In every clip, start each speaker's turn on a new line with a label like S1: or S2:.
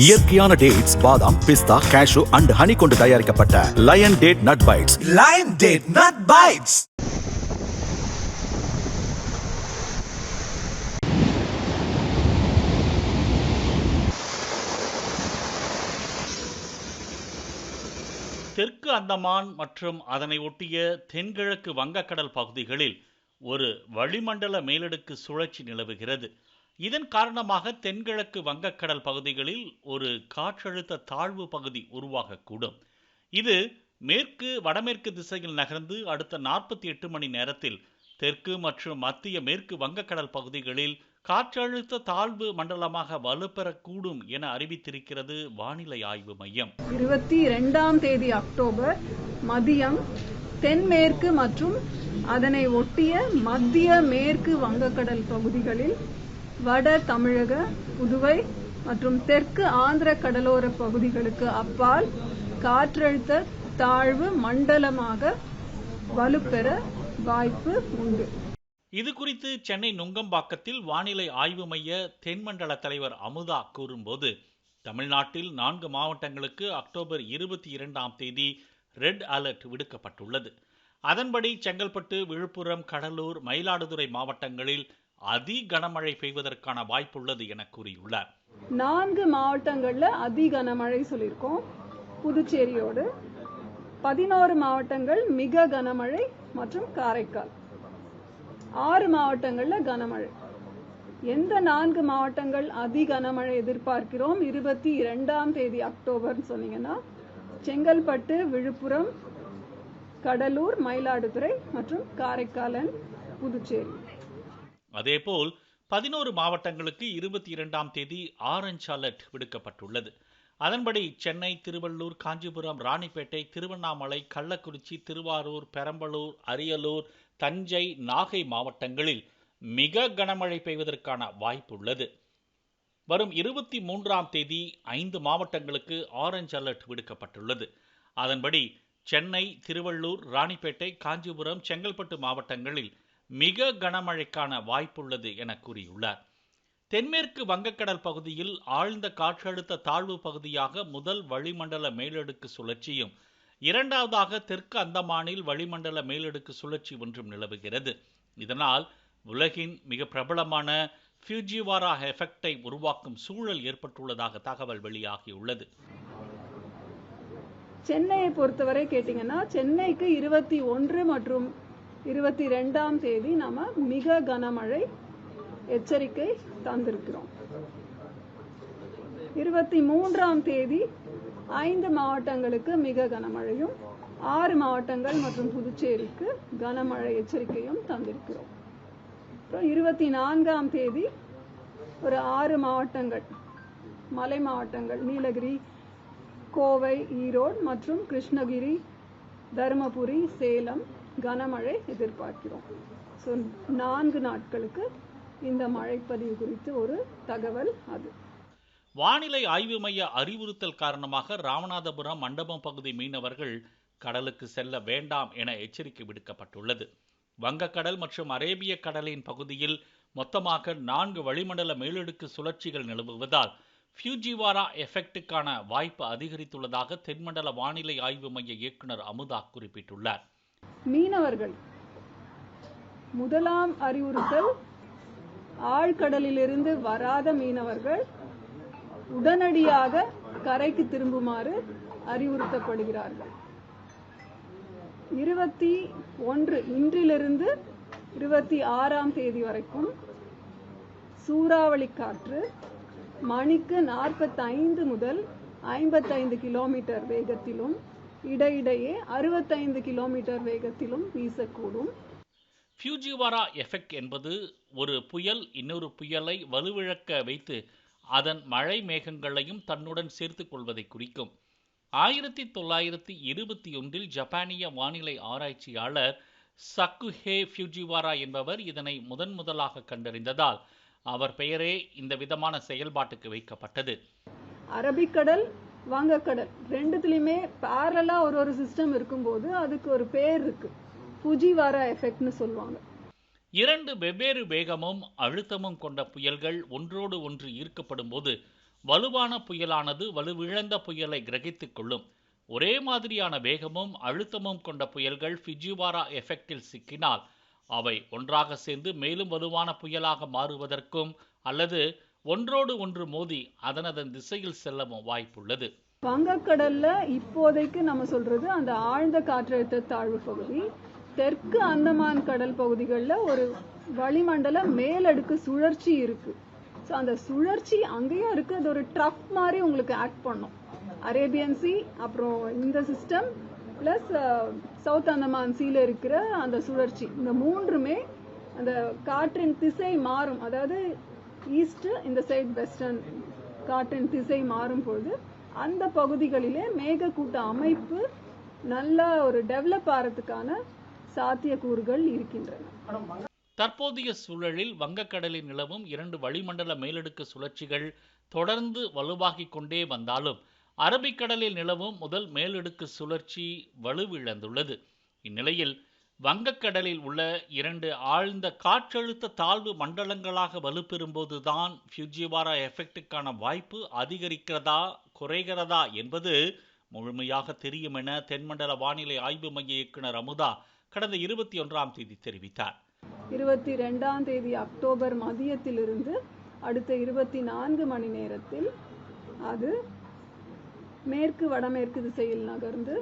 S1: இயற்கையான டேட்ஸ் பாதாம் பிஸ்தா cash and honey கொண்டு தயாரிக்கப்பட்ட lion date nut bites lion date nut bites
S2: தெற்கு அந்தமான் மற்றும் அதனை ஒட்டிய தென்கிழக்கு வங்கக்கடல் பகுதிகளில் ஒரு வளிமண்டல மேலடுக்கு சுழற்சி நிலவுகிறது இதன் காரணமாக தென்கிழக்கு வங்கக்கடல் பகுதிகளில் ஒரு காற்றழுத்த தாழ்வு பகுதி உருவாகக்கூடும் இது மேற்கு வடமேற்கு திசையில் நகர்ந்து அடுத்த நாற்பத்தி எட்டு மணி நேரத்தில் தெற்கு மற்றும் மத்திய மேற்கு வங்கக்கடல் பகுதிகளில் காற்றழுத்த தாழ்வு மண்டலமாக வலுப்பெறக்கூடும் என அறிவித்திருக்கிறது வானிலை ஆய்வு மையம்
S3: இருபத்தி இரண்டாம் தேதி அக்டோபர் மதியம் தென்மேற்கு மற்றும் அதனை ஒட்டிய மத்திய மேற்கு வங்கக்கடல் பகுதிகளில் வட தமிழக புதுவை மற்றும் தெற்கு ஆந்திர கடலோர பகுதிகளுக்கு அப்பால் காற்றழுத்த தாழ்வு மண்டலமாக வலுப்பெற வாய்ப்பு உண்டு
S2: இது குறித்து சென்னை நுங்கம்பாக்கத்தில் வானிலை ஆய்வு மைய தென்மண்டல தலைவர் அமுதா கூறும்போது தமிழ்நாட்டில் நான்கு மாவட்டங்களுக்கு அக்டோபர் இருபத்தி இரண்டாம் தேதி ரெட் அலர்ட் விடுக்கப்பட்டுள்ளது அதன்படி செங்கல்பட்டு விழுப்புரம் கடலூர் மயிலாடுதுறை மாவட்டங்களில் அதி கனமழை பெய்வதற்கான வாய்ப்புள்ளது என கூறியுள்ளார்
S3: நான்கு மாவட்டங்களில் அதி கனமழை சொல்லியிருக்கோம் புதுச்சேரியோடு பதினோரு மாவட்டங்கள் மிக கனமழை மற்றும் காரைக்கால் ஆறு மாவட்டங்களில் கனமழை எந்த நான்கு மாவட்டங்கள் அதி கனமழை எதிர்பார்க்கிறோம் இருபத்தி இரண்டாம் தேதி அக்டோபர்னு சொன்னீங்கன்னா செங்கல்பட்டு விழுப்புரம் கடலூர் மயிலாடுதுறை மற்றும் காரைக்காலன் புதுச்சேரி
S2: அதேபோல் பதினோரு மாவட்டங்களுக்கு இருபத்தி இரண்டாம் தேதி ஆரஞ்ச் அலர்ட் விடுக்கப்பட்டுள்ளது அதன்படி சென்னை திருவள்ளூர் காஞ்சிபுரம் ராணிப்பேட்டை திருவண்ணாமலை கள்ளக்குறிச்சி திருவாரூர் பெரம்பலூர் அரியலூர் தஞ்சை நாகை மாவட்டங்களில் மிக கனமழை பெய்வதற்கான வாய்ப்பு உள்ளது வரும் இருபத்தி மூன்றாம் தேதி ஐந்து மாவட்டங்களுக்கு ஆரஞ்ச் அலர்ட் விடுக்கப்பட்டுள்ளது அதன்படி சென்னை திருவள்ளூர் ராணிப்பேட்டை காஞ்சிபுரம் செங்கல்பட்டு மாவட்டங்களில் மிக கனமழைக்கான வாய்ப்புள்ளது என கூறியுள்ளார் தென்மேற்கு வங்கக்கடல் பகுதியில் ஆழ்ந்த காற்றழுத்த தாழ்வு பகுதியாக முதல் வளிமண்டல மேலடுக்கு சுழற்சியும் இரண்டாவதாக தெற்கு அந்தமானில் வளிமண்டல மேலடுக்கு சுழற்சி ஒன்றும் நிலவுகிறது இதனால் உலகின் மிக பிரபலமான ஃபியூஜிவாரா எஃபெக்டை உருவாக்கும் சூழல் ஏற்பட்டுள்ளதாக தகவல் வெளியாகியுள்ளது
S3: சென்னையை பொறுத்தவரை கேட்டிங்கன்னா சென்னைக்கு இருபத்தி ஒன்று மற்றும் இருபத்தி ரெண்டாம் தேதி நம்ம மிக கனமழை எச்சரிக்கை தந்திருக்கிறோம் இருபத்தி மூன்றாம் தேதி ஐந்து மாவட்டங்களுக்கு மிக கனமழையும் ஆறு மாவட்டங்கள் மற்றும் புதுச்சேரிக்கு கனமழை எச்சரிக்கையும் தந்திருக்கிறோம் அப்புறம் இருபத்தி நான்காம் தேதி ஒரு ஆறு மாவட்டங்கள் மலை மாவட்டங்கள் நீலகிரி கோவை ஈரோடு மற்றும் கிருஷ்ணகிரி தருமபுரி சேலம் கனமழை எதிர்பார்க்கிறோம் ஸோ நான்கு நாட்களுக்கு இந்த மழைப்பதிவு குறித்து ஒரு தகவல் அது
S2: வானிலை ஆய்வு மைய அறிவுறுத்தல் காரணமாக ராமநாதபுரம் மண்டபம் பகுதி மீனவர்கள் கடலுக்கு செல்ல வேண்டாம் என எச்சரிக்கை விடுக்கப்பட்டுள்ளது வங்கக்கடல் மற்றும் அரேபிய கடலின் பகுதியில் மொத்தமாக நான்கு வளிமண்டல மேலடுக்கு சுழற்சிகள் நிலவுவதால் ஃபியூஜிவாரா எஃபெக்டுக்கான வாய்ப்பு அதிகரித்துள்ளதாக தென்மண்டல வானிலை ஆய்வு மைய இயக்குநர் அமுதா குறிப்பிட்டுள்ளார்
S3: மீனவர்கள் முதலாம் அறிவுறுத்தல் ஆழ்கடலிலிருந்து வராத மீனவர்கள் உடனடியாக கரைக்கு திரும்புமாறு அறிவுறுத்தப்படுகிறார்கள் இருபத்தி ஒன்று இன்றிலிருந்து இருபத்தி ஆறாம் தேதி வரைக்கும் சூறாவளி காற்று மணிக்கு நாற்பத்தைந்து முதல் ஐம்பத்தைந்து கிலோமீட்டர் வேகத்திலும் இடையிடையே அறுபத்தைந்து கிலோமீட்டர் வேகத்திலும் வீசக்கூடும்
S2: ஃபியூஜிவாரா எஃபெக்ட் என்பது ஒரு புயல் இன்னொரு புயலை வலுவிழக்க வைத்து அதன் மழை மேகங்களையும் தன்னுடன் சேர்த்து கொள்வதை குறிக்கும் ஆயிரத்தி தொள்ளாயிரத்தி இருபத்தி ஒன்றில் ஜப்பானிய வானிலை ஆராய்ச்சியாளர் சக்குஹே ஃபியூஜிவாரா என்பவர் இதனை முதன் முதலாக கண்டறிந்ததால் அவர் பெயரே இந்த விதமான செயல்பாட்டுக்கு வைக்கப்பட்டது
S3: அரபிக்கடல் வங்கக்கடல் ரெண்டுத்துலயுமே பேரலாக ஒரு ஒரு சிஸ்டம் இருக்கும்போது அதுக்கு ஒரு பேர் இருக்கு புஜிவாரா எஃபெக்ட்னு சொல்லுவாங்க
S2: இரண்டு வெவ்வேறு வேகமும் அழுத்தமும் கொண்ட புயல்கள் ஒன்றோடு ஒன்று ஈர்க்கப்படும் போது வலுவான புயலானது வலுவிழந்த புயலை கிரகித்துக் கொள்ளும் ஒரே மாதிரியான வேகமும் அழுத்தமும் கொண்ட புயல்கள் ஃபிஜிவாரா எஃபெக்டில் சிக்கினால் அவை ஒன்றாக சேர்ந்து மேலும் வலுவான புயலாக மாறுவதற்கும் அல்லது ஒன்றோடு ஒன்று மோதி அதனதன் திசையில் செல்லவும் வாய்ப்புள்ளது
S3: வங்கக்கடல்ல இப்போதைக்கு நம்ம சொல்றது அந்த ஆழ்ந்த காற்றழுத்த தாழ்வு பகுதி தெற்கு அந்தமான் கடல் பகுதிகளில் ஒரு வளிமண்டல மேலடுக்கு சுழற்சி இருக்கு ஸோ அந்த சுழற்சி அங்கேயும் இருக்கு அது ஒரு ட்ரப் மாதிரி உங்களுக்கு ஆக்ட் பண்ணும் அரேபியன் சி அப்புறம் இந்த சிஸ்டம் பிளஸ் சவுத் அந்தமான் சீல இருக்கிற அந்த சுழற்சி இந்த மூன்றுமே அந்த காற்றின் திசை மாறும் அதாவது ஈஸ்ட் இந்த சைட் வெஸ்டர்ன் காற்றின் திசை மாறும் பொழுது அந்த பகுதிகளிலே மேகக்கூட்ட அமைப்பு நல்ல ஒரு டெவலப் ஆகிறதுக்கான சாத்தியக்கூறுகள் இருக்கின்றன
S2: தற்போதைய சூழலில் வங்கக்கடலில் நிலவும் இரண்டு வளிமண்டல மேலடுக்கு சுழற்சிகள் தொடர்ந்து வலுவாகிக் கொண்டே வந்தாலும் அரபிக்கடலில் நிலவும் முதல் மேலடுக்கு சுழற்சி வலுவிழந்துள்ளது இந்நிலையில் வங்கக்கடலில் உள்ள இரண்டு ஆழ்ந்த காற்றழுத்த தாழ்வு மண்டலங்களாக வலுப்பெறும்போதுதான் ஃபியூஜிவாரா எஃபெக்டுக்கான வாய்ப்பு அதிகரிக்கிறதா குறைகிறதா என்பது முழுமையாக தெரியும் என தென்மண்டல வானிலை ஆய்வு மைய இயக்குனர் அமுதா கடந்த இருபத்தி ஒன்றாம் தேதி தெரிவித்தார்
S3: இருபத்தி ரெண்டாம் தேதி அக்டோபர் மதியத்திலிருந்து அடுத்த இருபத்தி நான்கு மணி நேரத்தில் அது மேற்கு வடமேற்கு திசையில் நகர்ந்து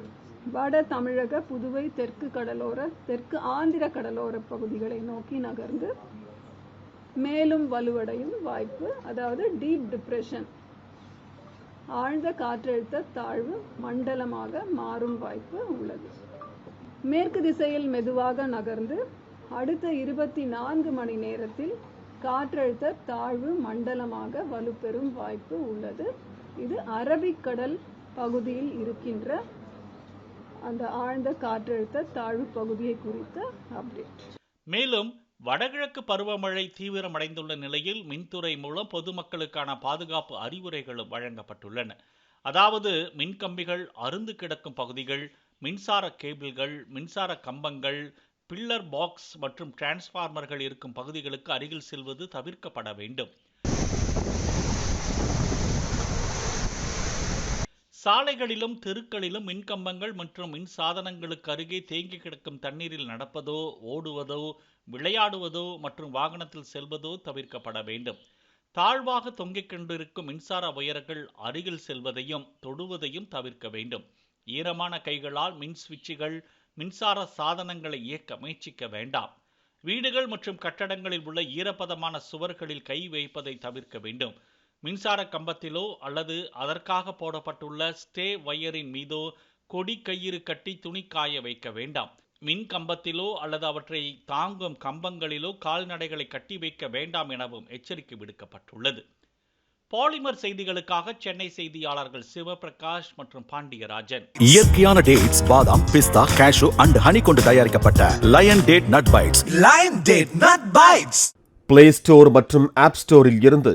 S3: வட தமிழக புதுவை தெற்கு கடலோர தெற்கு ஆந்திர கடலோர பகுதிகளை நோக்கி நகர்ந்து மேலும் வலுவடையும் வாய்ப்பு அதாவது டீப் டிப்ரெஷன் ஆழ்ந்த காற்றழுத்த தாழ்வு மண்டலமாக மாறும் வாய்ப்பு உள்ளது மேற்கு திசையில் மெதுவாக நகர்ந்து அடுத்த இருபத்தி நான்கு மணி நேரத்தில் காற்றழுத்த தாழ்வு மண்டலமாக வலுப்பெறும் வாய்ப்பு உள்ளது இது அரபிக்கடல் பகுதியில் இருக்கின்ற அந்த ஆழ்ந்த காற்றழுத்த தாழ்வு பகுதியை குறித்த அப்டேட்
S2: மேலும் வடகிழக்கு பருவமழை தீவிரமடைந்துள்ள நிலையில் மின்துறை மூலம் பொதுமக்களுக்கான பாதுகாப்பு அறிவுரைகளும் வழங்கப்பட்டுள்ளன அதாவது மின்கம்பிகள் அருந்து கிடக்கும் பகுதிகள் மின்சார கேபிள்கள் மின்சார கம்பங்கள் பில்லர் பாக்ஸ் மற்றும் டிரான்ஸ்ஃபார்மர்கள் இருக்கும் பகுதிகளுக்கு அருகில் செல்வது தவிர்க்கப்பட வேண்டும் சாலைகளிலும் தெருக்களிலும் மின்கம்பங்கள் மற்றும் மின் சாதனங்களுக்கு அருகே தேங்கி கிடக்கும் தண்ணீரில் நடப்பதோ ஓடுவதோ விளையாடுவதோ மற்றும் வாகனத்தில் செல்வதோ தவிர்க்கப்பட வேண்டும் தாழ்வாக தொங்கிக் கொண்டிருக்கும் மின்சார உயரங்கள் அருகில் செல்வதையும் தொடுவதையும் தவிர்க்க வேண்டும் ஈரமான கைகளால் மின் சுவிட்சுகள் மின்சார சாதனங்களை இயக்க முயற்சிக்க வேண்டாம் வீடுகள் மற்றும் கட்டடங்களில் உள்ள ஈரப்பதமான சுவர்களில் கை வைப்பதை தவிர்க்க வேண்டும் மின்சார கம்பத்திலோ அல்லது அதற்காக போடப்பட்டுள்ள ஸ்டே வயரின் மீதோ கொடி கயிறு கட்டி துணி காய வைக்க வேண்டாம் மின் கம்பத்திலோ அல்லது அவற்றை தாங்கும் கம்பங்களிலோ கால்நடைகளை கட்டி வைக்க வேண்டாம் எனவும் எச்சரிக்கை விடுக்கப்பட்டுள்ளது பாலிமர் செய்திகளுக்காக சென்னை செய்தியாளர்கள் சிவபிரகாஷ் மற்றும் பாண்டியராஜன்
S1: இயற்கையான டேட்ஸ் பாதாம் பிஸ்தா கேஷு அண்ட் ஹனி கொண்டு தயாரிக்கப்பட்ட lion date nut bites lion date nut bites play store மற்றும் ஆப் ஸ்டோரில் இருந்து